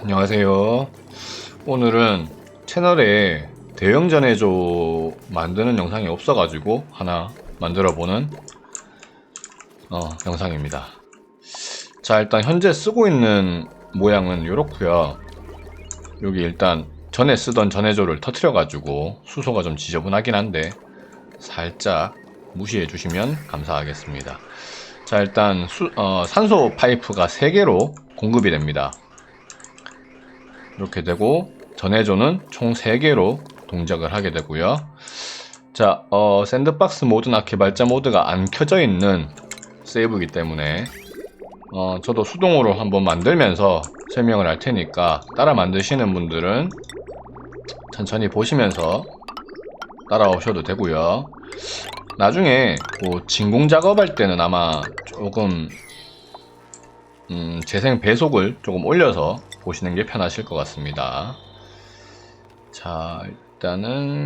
안녕하세요. 오늘은 채널에 대형 전해조 만드는 영상이 없어가지고 하나 만들어보는 어, 영상입니다. 자, 일단 현재 쓰고 있는 모양은 이렇고요. 여기 일단 전에 쓰던 전해조를 터트려가지고 수소가 좀 지저분하긴 한데 살짝 무시해 주시면 감사하겠습니다. 자, 일단 수- 어, 산소 파이프가 3개로 공급이 됩니다. 이렇게 되고 전해조는 총 3개로 동작을 하게 되고요. 자, 어, 샌드박스 모드나 개발자 모드가 안 켜져 있는 세이브이기 때문에 어, 저도 수동으로 한번 만들면서 설명을 할 테니까 따라 만드시는 분들은 천천히 보시면서 따라오셔도 되고요. 나중에 뭐 진공 작업할 때는 아마 조금 음, 재생 배속을 조금 올려서 보시는 게 편하실 것 같습니다. 자, 일단은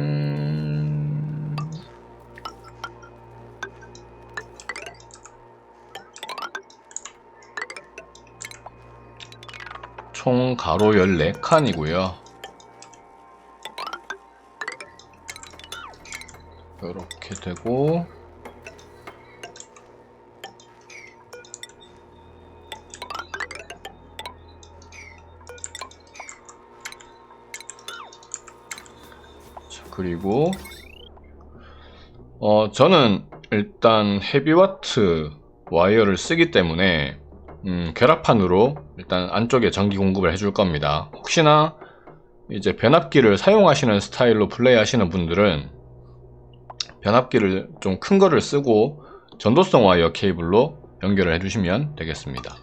총 가로 14칸이고요. 이렇게 되고 그리고 어 저는 일단 헤비와트 와이어를 쓰기 때문에 음, 결합판으로 일단 안쪽에 전기 공급을 해줄 겁니다. 혹시나 이제 변압기를 사용하시는 스타일로 플레이하시는 분들은 변압기를 좀 큰 거를 쓰고 전도성 와이어 케이블로 연결을 해주시면 되겠습니다.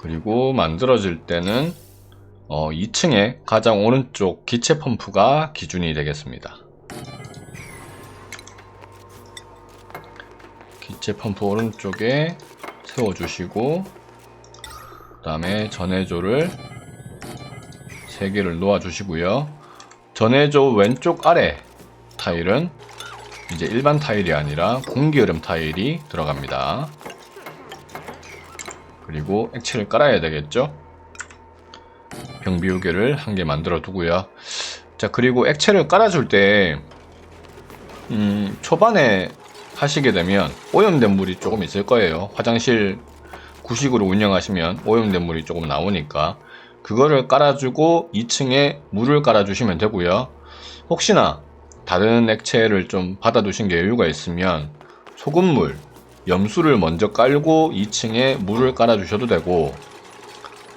그리고 만들어질 때는 어, 2층에 가장 오른쪽 기체 펌프가 기준이 되겠습니다. 기체 펌프 오른쪽에 세워주시고 그 다음에 전해조를 3개를 놓아주시고요. 전해조 왼쪽 아래 타일은 이제 일반 타일이 아니라 공기흐름 타일이 들어갑니다. 그리고 액체를 깔아야 되겠죠? 병비우개를 한 개 만들어 두고요. 자, 그리고 액체를 깔아줄 때, 음, 초반에 하시게 되면 오염된 물이 조금 있을 거예요. 화장실 구식으로 운영하시면 오염된 물이 조금 나오니까 그거를 깔아주고 2층에 물을 깔아주시면 되고요. 혹시나 다른 액체를 좀 받아두신 게 여유가 있으면 소금물, 염수를 먼저 깔고 2층에 물을 깔아주셔도 되고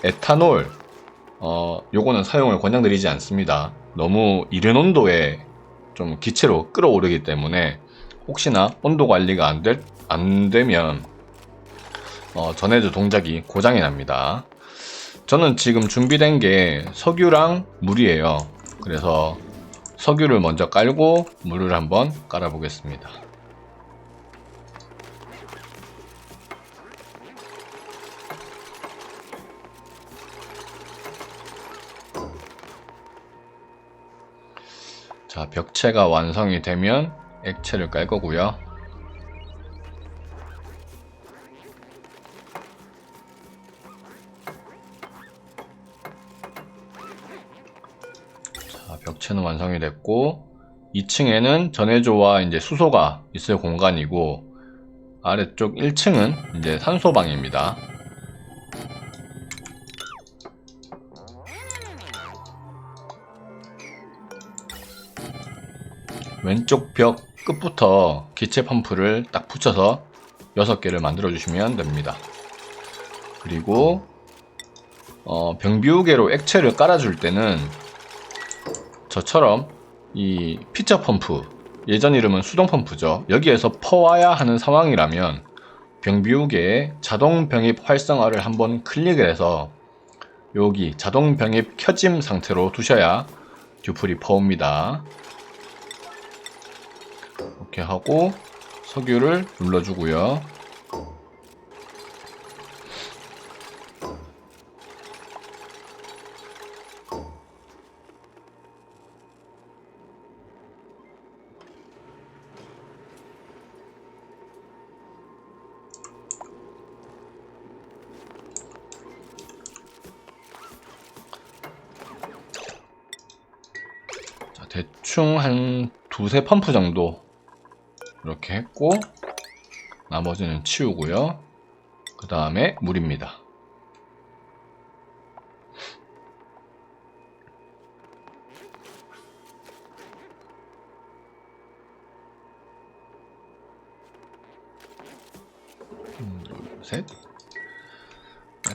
에탄올, 어, 요거는 사용을 권장드리지 않습니다. 너무 이른 온도에 좀 기체로 끌어오르기 때문에 혹시나 온도 관리가 안, 될, 안 되면 어, 전해조 동작이 고장이 납니다. 저는 지금 준비된 게 석유랑 물이에요. 그래서 석유를 먼저 깔고 물을 한번 깔아 보겠습니다. 자, 벽체가 완성이 되면 액체를 깔 거고요. 자, 벽체는 완성이 됐고 2층에는 전해조와 이제 수소가 있을 공간이고 아래쪽 1층은 이제 산소방입니다. 왼쪽 벽 끝부터 기체 펌프를 딱 붙여서 6개를 만들어 주시면 됩니다. 그리고 어, 병비우개로 액체를 깔아줄 때는 저처럼 이 피처 펌프 예전 이름은 수동 펌프죠. 여기에서 퍼와야 하는 상황이라면 병비우개에 자동 병입 활성화를 한번 클릭을 해서 여기 자동 병입 켜짐 상태로 두셔야 듀플이 퍼옵니다. 이렇게 하고 석유를 눌러주고요. 대충 한 두세 펌프 정도 이렇게 했고 나머지는 치우고요. 그 다음에 물입니다. 음, 둘, 셋.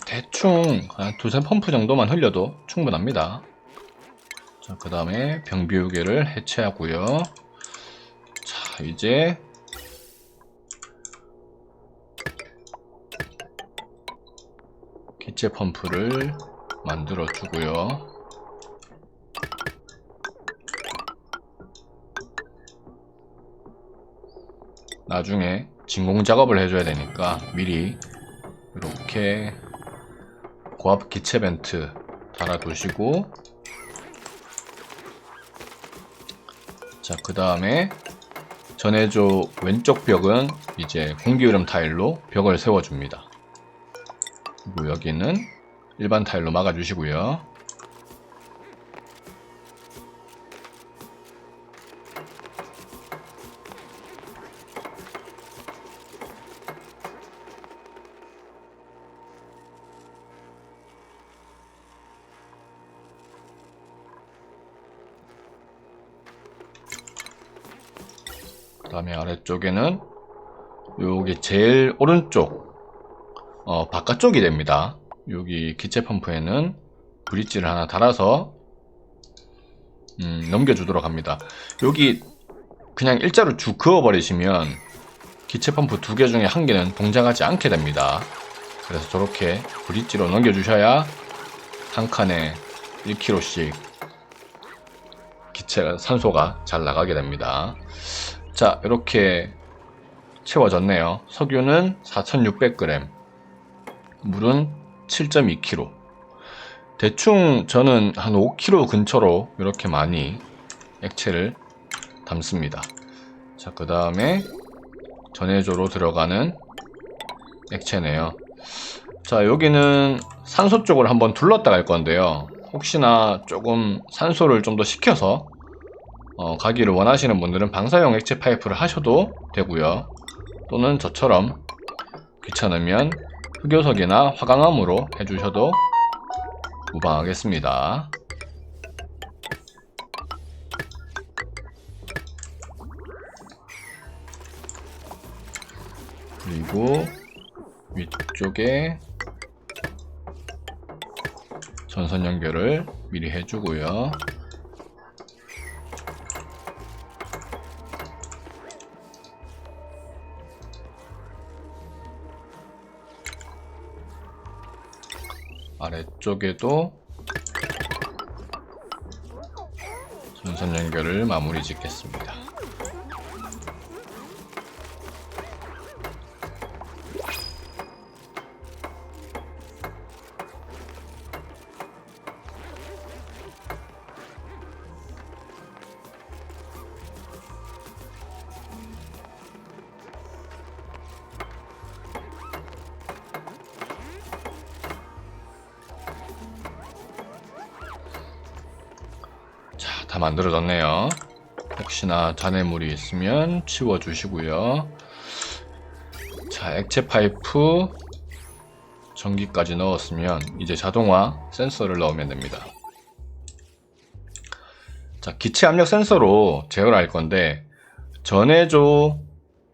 대충 한 두세 펌프 정도만 흘려도 충분합니다. 자, 그 다음에 병 비우개를 해체하고요. 자, 이제 기체 펌프를 만들어 주고요. 나중에 진공 작업을 해줘야 되니까 미리 이렇게 고압 기체 벤트 달아 두시고 자, 그 다음에 전해조 왼쪽 벽은 이제 공기흐름 타일로 벽을 세워줍니다. 그리고 여기는 일반 타일로 막아주시고요. 다음에 아래쪽에는 여기 제일 오른쪽 어, 바깥쪽이 됩니다. 여기 기체 펌프에는 브릿지를 하나 달아서 음, 넘겨주도록 합니다. 여기 그냥 일자로 쭉 그어버리시면 기체 펌프 두 개 중에 한 개는 동작하지 않게 됩니다. 그래서 저렇게 브릿지로 넘겨주셔야 한 칸에 1kg씩 기체 산소가 잘 나가게 됩니다. 자, 이렇게 채워졌네요. 석유는 4,600g, 물은 7.2kg. 대충 저는 한 5kg 근처로 이렇게 많이 액체를 담습니다. 자, 그 다음에 전해조로 들어가는 액체네요. 자, 여기는 산소 쪽을 한번 둘렀다 갈 건데요. 혹시나 조금 산소를 좀 더 식혀서 어, 가기를 원하시는 분들은 방사용 액체 파이프를 하셔도 되고요. 또는 저처럼 귀찮으면 흑요석이나 화강암으로 해주셔도 무방하겠습니다. 그리고 위쪽에 전선 연결을 미리 해주고요. 아래쪽에도 전선 연결을 마무리 짓겠습니다. 만들어졌네요. 혹시나 잔해물이 있으면 치워주시고요. 자, 액체 파이프 전기까지 넣었으면 이제 자동화 센서를 넣으면 됩니다. 자, 기체 압력 센서로 제어를 할 건데 전해조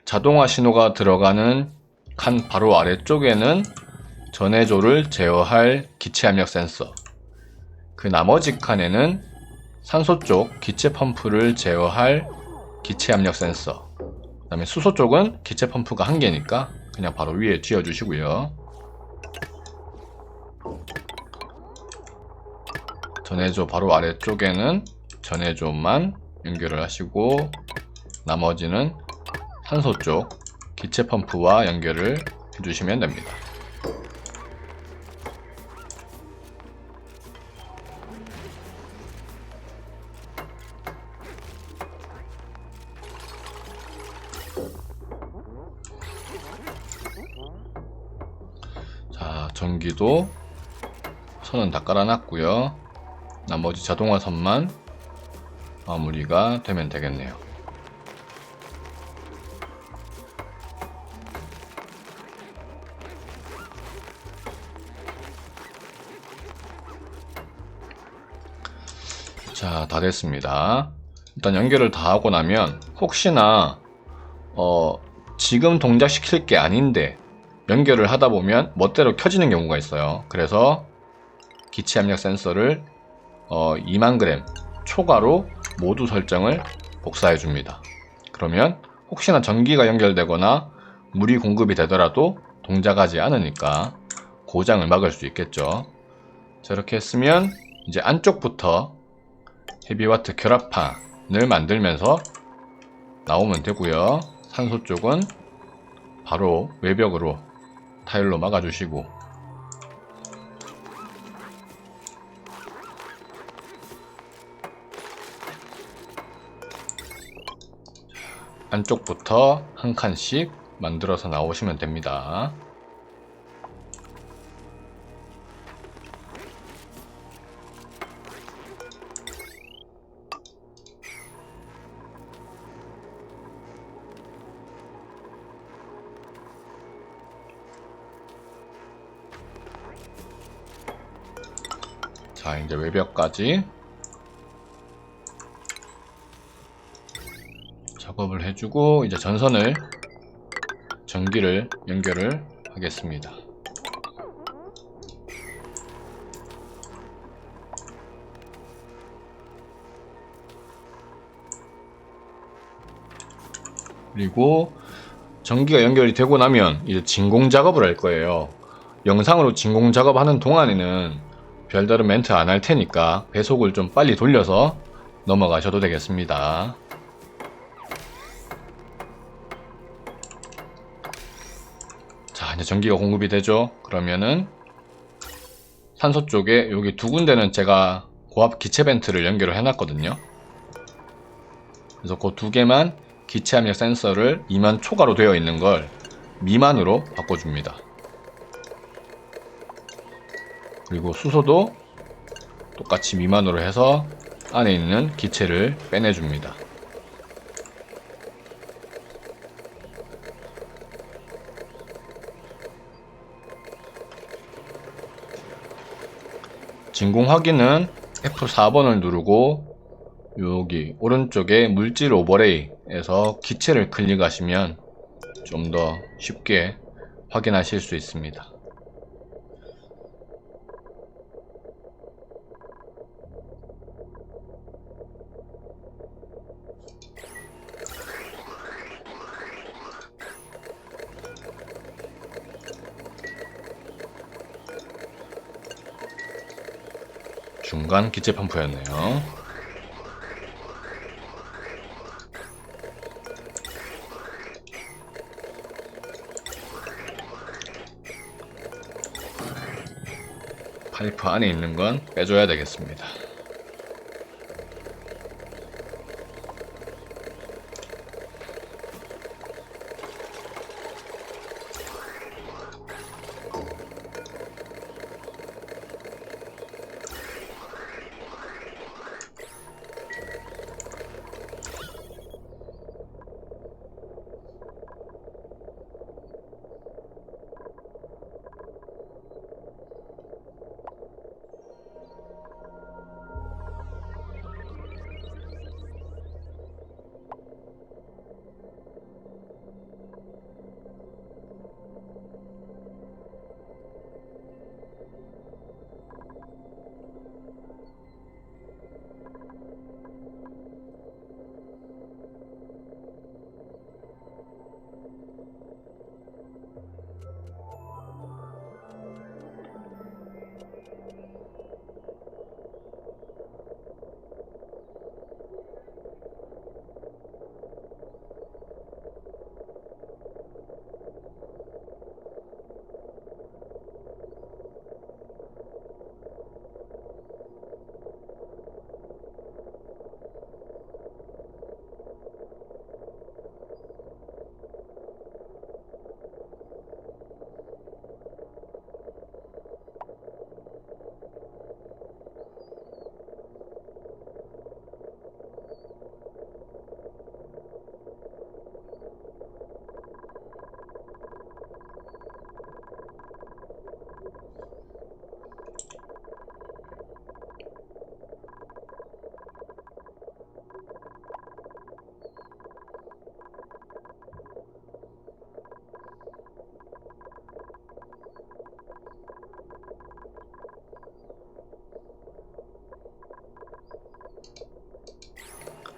자동화 신호가 들어가는 칸 바로 아래쪽에는 전해조를 제어할 기체 압력 센서 그 나머지 칸에는 산소 쪽 기체 펌프를 제어할 기체 압력 센서. 그 다음에 수소 쪽은 기체 펌프가 한 개니까 그냥 바로 위에 쥐어 주시고요. 전해조 바로 아래쪽에는 전해조만 연결을 하시고 나머지는 산소 쪽 기체 펌프와 연결을 해주시면 됩니다 자, 전기도 선은 다 깔아놨고요. 나머지 자동화 선만 마무리가 되면 되겠네요. 자, 다 됐습니다. 일단 연결을 다 하고 나면 혹시나 어, 지금 동작시킬 게 아닌데 연결을 하다 보면 멋대로 켜지는 경우가 있어요. 그래서 기체 압력 센서를 어, 2만 g 초과로 모두 설정을 복사해 줍니다. 그러면 혹시나 전기가 연결되거나 물이 공급이 되더라도 동작하지 않으니까 고장을 막을 수 있겠죠. 저렇게 했으면 이제 안쪽부터 헤비와트 결합판을 만들면서 나오면 되고요. 산소 쪽은 바로 외벽으로 타일로 막아주시고 안쪽부터 한 칸씩 만들어서 나오시면 됩니다. 이제 외벽까지 작업을 해주고 이제 전선을 전기를 연결을 하겠습니다. 그리고 전기가 연결이 되고 나면 이제 진공 작업을 할 거예요. 영상으로 진공 작업하는 동안에는 별다른 멘트 안 할 테니까 배속을 좀 빨리 돌려서 넘어가셔도 되겠습니다. 자, 이제 전기가 공급이 되죠. 그러면은 산소 쪽에 여기 두 군데는 제가 고압 기체 벤트를 연결을 해놨거든요. 그래서 그 두 개만 기체 압력 센서를 2만 초과로 되어 있는 걸 미만으로 바꿔줍니다. 그리고 수소도 똑같이 미만으로 해서 안에 있는 기체를 빼내줍니다. 진공 확인은 F4번을 누르고 여기 오른쪽에 물질 오버레이에서 기체를 클릭하시면 좀 더 쉽게 확인하실 수 있습니다. 중간 기체 펌프였네요. 파이프 안에 있는 건 빼줘야 되겠습니다.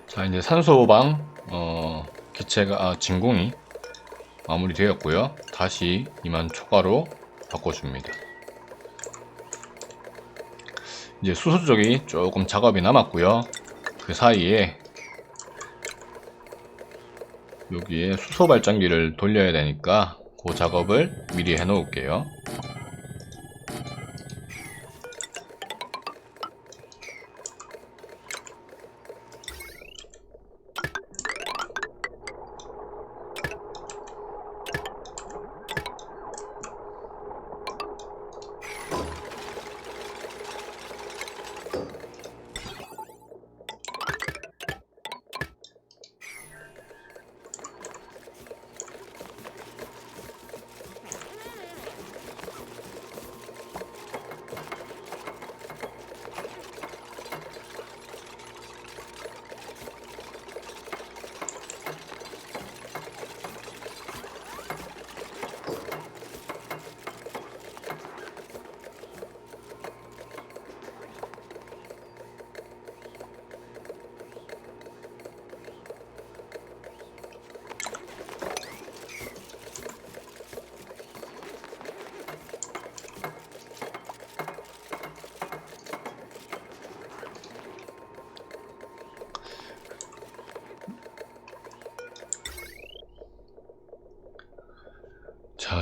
자 이제 산소방 어, 기체가 아, 진공이 마무리되었고요. 다시 2만 초과로 바꿔줍니다. 이제 수소 쪽이 조금 작업이 남았고요. 그 사이에 여기에 수소 발전기를 돌려야 되니까 그 작업을 미리 해 놓을게요.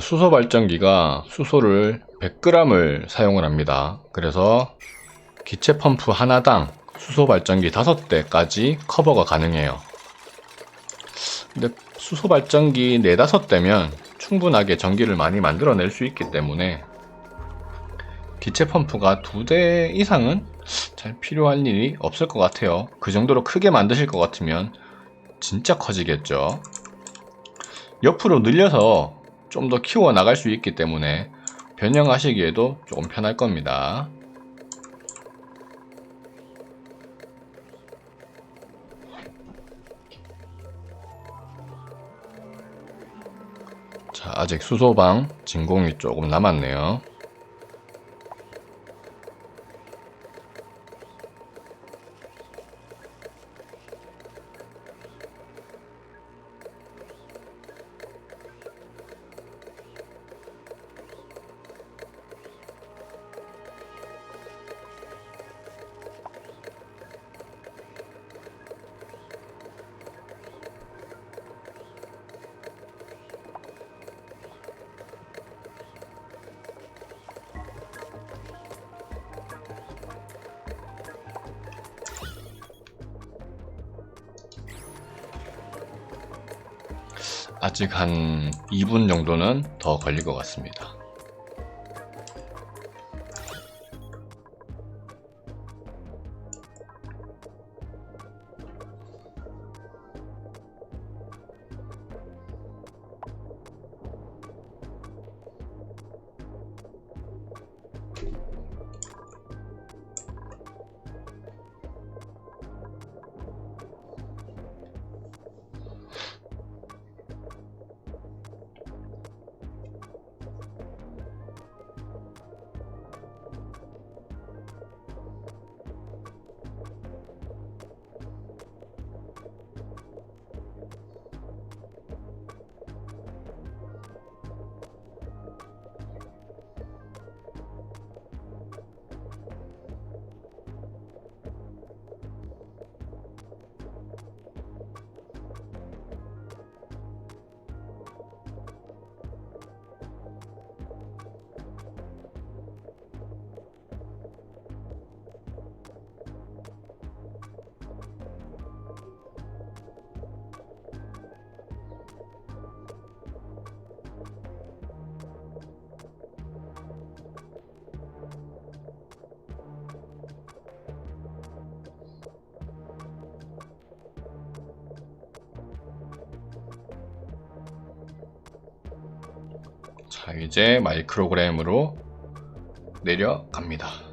수소 발전기가 수소를 100g을 사용을 합니다. 그래서 기체 펌프 하나당 수소 발전기 5대까지 커버가 가능해요. 근데 수소 발전기 4, 5대면 충분하게 전기를 많이 만들어낼 수 있기 때문에 기체 펌프가 2대 이상은 잘 필요할 일이 없을 것 같아요. 그 정도로 크게 만드실 것 같으면 진짜 커지겠죠. 옆으로 늘려서 좀 더 키워 나갈 수 있기 때문에 변형하시기에도 조금 편할 겁니다. 자, 아직 수소방 진공이 조금 남았네요. 아직 한 2분 정도는 더 걸릴 것 같습니다. 자, 이제 마이크로그램으로 내려갑니다.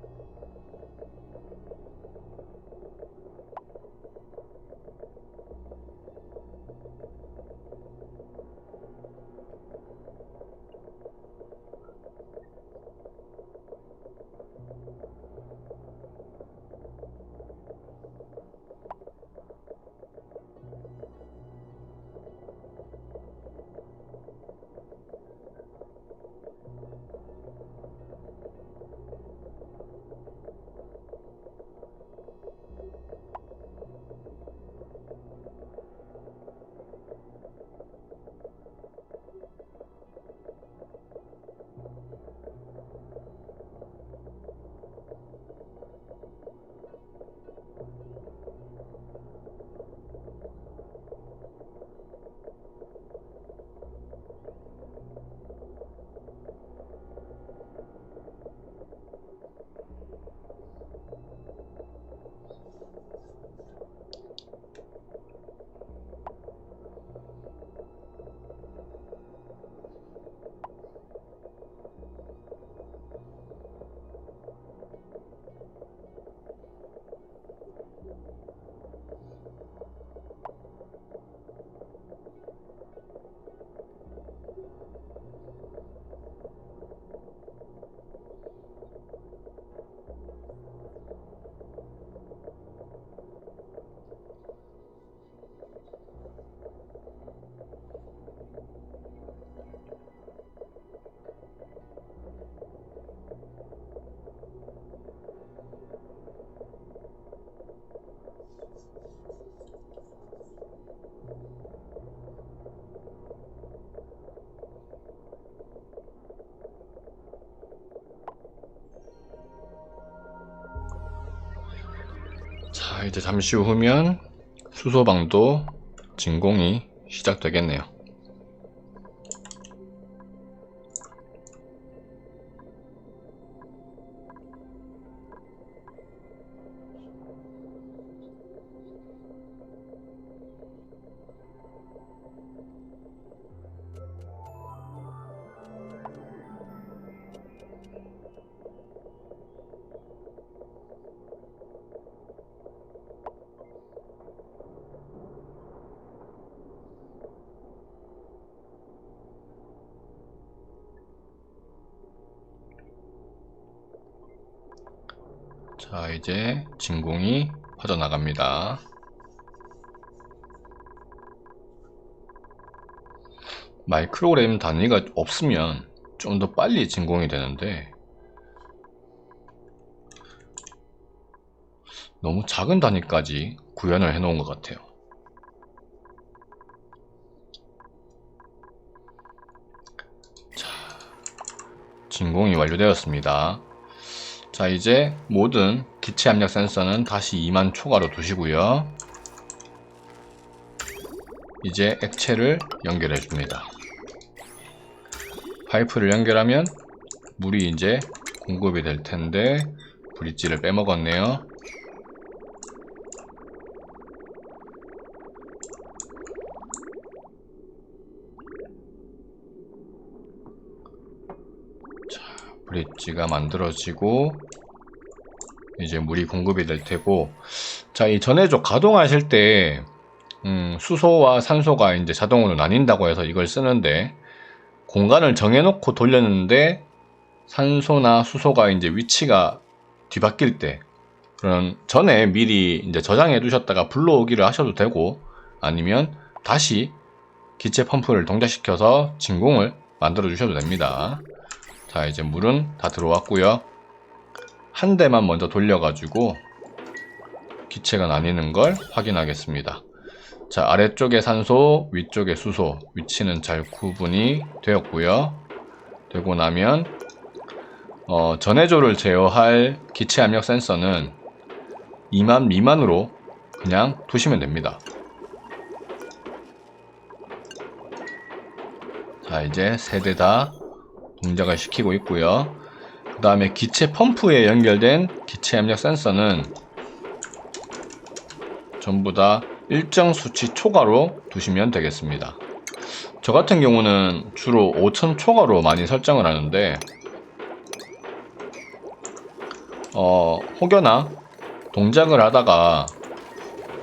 자, 이제 잠시 후면 수소방도 진공이 시작되겠네요. 자, 이제 진공이 퍼져나갑니다. 마이크로그램 단위가 없으면 좀 더 빨리 진공이 되는데 너무 작은 단위까지 구현을 해 놓은 것 같아요. 자, 진공이 완료되었습니다. 자 이제 모든 기체 압력 센서는 다시 2만 초과로 두시고요. 이제 액체를 연결해 줍니다. 파이프를 연결하면 물이 이제 공급이 될 텐데 브릿지를 빼먹었네요 자 브릿지가 만들어지고 이제 물이 공급이 될 테고 자 이 전해조 가동하실 때 음, 수소와 산소가 이제 자동으로 나뉜다고 해서 이걸 쓰는데 공간을 정해놓고 돌렸는데 산소나 수소가 이제 위치가 뒤바뀔 때 그런 전에 미리 이제 저장해 두셨다가 불러오기를 하셔도 되고 아니면 다시 기체 펌프를 동작시켜서 진공을 만들어 주셔도 됩니다. 자 이제 물은 다 들어왔고요. 한 대만 먼저 돌려가지고 기체가 나뉘는 걸 확인하겠습니다. 자 아래쪽에 산소, 위쪽에 수소 위치는 잘 구분이 되었고요. 되고 나면 어, 전해조를 제어할 기체 압력 센서는 2만 미만으로 그냥 두시면 됩니다. 자 이제 세 대 다 동작을 시키고 있고요. 그 다음에 기체 펌프에 연결된 기체 압력 센서는 전부 다 일정 수치 초과로 두시면 되겠습니다. 저 같은 경우는 주로 5000 초과로 많이 설정을 하는데 어, 혹여나 동작을 하다가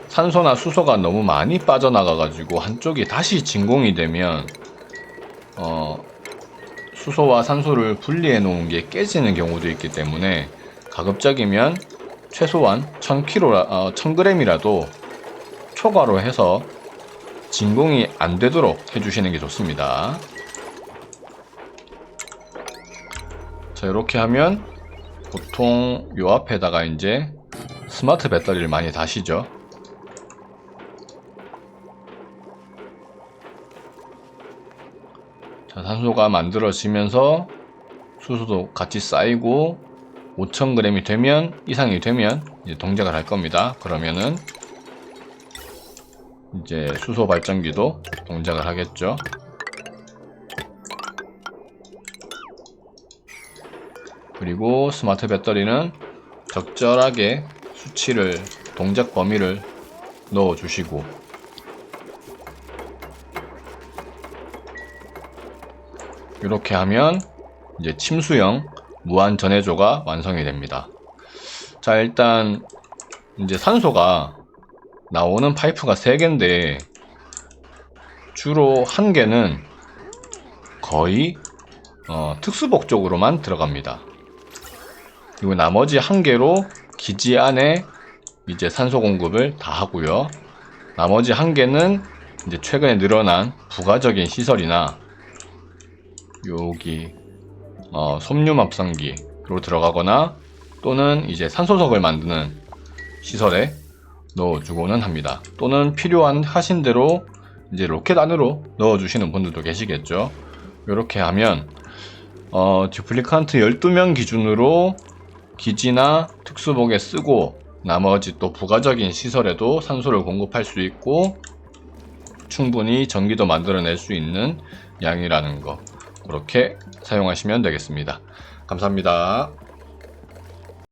산소나 수소가 너무 많이 빠져나가 가지고 한쪽이 다시 진공이 되면 어, 수소와 산소를 분리해 놓은 게 깨지는 경우도 있기 때문에 가급적이면 최소한 1000kg, 어, 1000g이라도 초과로 해서 진공이 안 되도록 해주시는 게 좋습니다. 자, 이렇게 하면 보통 요 앞에다가 이제 스마트 배터리를 많이 다시죠. 자, 산소가 만들어지면서 수소도 같이 쌓이고 5,000g이 되면 이상이 되면 이제 동작을 할 겁니다. 그러면은 이제 수소 발전기도 동작을 하겠죠. 그리고 스마트 배터리는 적절하게 수치를 동작 범위를 넣어 주시고 이렇게 하면 이제 침수형 무한 전해조가 완성이 됩니다. 자, 일단 이제 산소가 나오는 파이프가 3개인데 주로 한 개는 거의 어, 특수복 쪽으로만 들어갑니다. 그리고 나머지 한 개로 기지 안에 이제 산소 공급을 다 하고요. 나머지 한 개는 이제 최근에 늘어난 부가적인 시설이나 여기 어, 합성기로 들어가거나 또는 이제 산소석을 만드는 시설에 넣어주고는 합니다. 또는 필요한 하신 대로 이제 로켓 안으로 넣어주시는 분들도 계시겠죠. 이렇게 하면 어, 듀플리칸트 12명 기준으로 기지나 특수복에 쓰고 나머지 또 부가적인 시설에도 산소를 공급할 수 있고 충분히 전기도 만들어낼 수 있는 양이라는 거 그렇게 사용하시면 되겠습니다. 감사합니다.